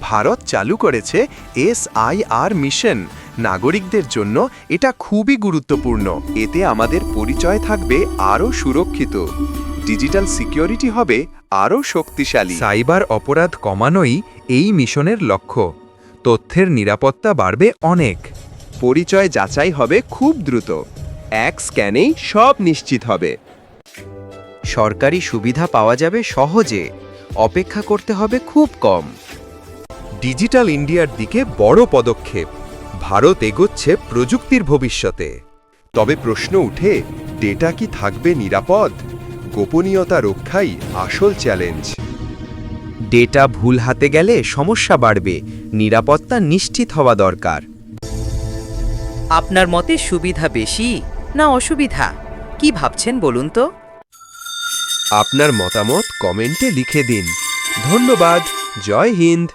ভারত চালু করেছে SIR mission. নাগরিকদের জন্য এটা খুবই গুরুত্বপূর্ণ। এতে আমাদের পরিচয় থাকবে আরও সুরক্ষিত। ডিজিটাল সিকিউরিটি হবে আরও শক্তিশালী। সাইবার অপরাধ কমানোই এই মিশনের লক্ষ্য। তথ্যের নিরাপত্তা বাড়বে অনেক। পরিচয় যাচাই হবে খুব দ্রুত। এক স্ক্যানেই সব নিশ্চিত হবে। সরকারি সুবিধা পাওয়া যাবে সহজে। অপেক্ষা করতে হবে খুব কম। ডিজিটাল ইন্ডিয়ার দিকে বড় পদক্ষেপ। ভারত এগোচ্ছে প্রযুক্তির ভবিষ্যতে। তবে প্রশ্ন উঠে ডেটা কি থাকবে নিরাপদ? গোপনীয়তা রক্ষাই আসল চ্যালেঞ্জ। ডেটা ভুল হাতে গেলে সমস্যা বাড়বে নিরাপত্তা নিশ্চিত হওয়া দরকার। আপনার মতে সুবিধা বেশি না অসুবিধা? কি ভাবছেন বলুন তো? আপনার মতামত কমেন্টে লিখে দিন। ধন্যবাদ জয় হিন্দ।